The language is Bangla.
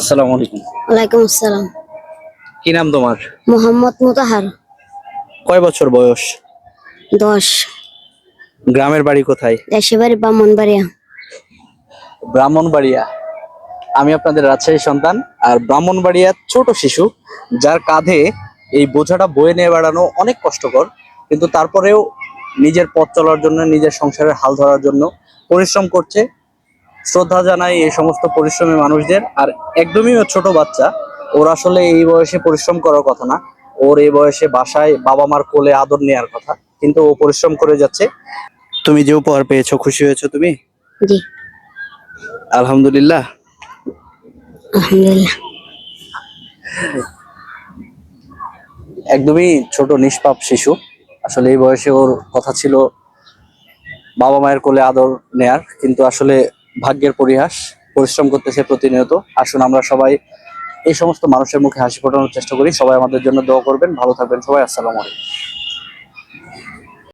আসসালামু আলাইকুম। ওয়ালাইকুম আসসালাম। কি নাম তোমার? মোহাম্মদ মুতাহার। কয় বছর বয়স? দশ। গ্রামের বাড়ি কোথায়? দেশে বাড়ি ব্রাহ্মণবাড়িয়া। ব্রাহ্মণবাড়িয়া। আমি আপনাদের রাজশাহী সন্তান আর ব্রাহ্মণবাড়িয়া ছোট শিশু যার কাঁধে এই বোঝাটা বয়ে নিয়ে বেড়ানো অনেক কষ্টকর কিন্তু তারপরেও নিজের পথ চলার জন্য নিজের সংসারের হাল ধরার জন্য পরিশ্রম করছে। শ্রদ্ধা জানাই এই সমস্ত পরিশ্রমী মানুষদের। আর একদমই ছোট বাচ্চা। ওর আসলে এই বয়সে পরিশ্রম করার কথা না। ওর এই বয়সে বাসায় বাবা মার কোলে আদর নেওয়ার কথা। কিন্তু ও পরিশ্রম করে যাচ্ছে। তুমি যে উপহার পেয়েছ খুশি হয়েছো তুমি? জি। আলহামদুলিল্লাহ। আলহামদুলিল্লাহ। একদমই ছোট নিষ্পাপ শিশু। আসলে এই বয়সে ওর কথা ছিল বাবা মায়ের কোলে আদর নেয়ার। কিন্তু আসলে ভাগ্যের পরিহাস, পরিশ্রম করতেছে প্রতিনিয়ত। আসুন আমরা সবাই এই সমস্ত মানুষের মুখে হাসি ফোটানোর চেষ্টা করি। সবাই আমাদের জন্য দোয়া করবেন। ভালো থাকবেন সবাই। আসসালামু আলাইকুম।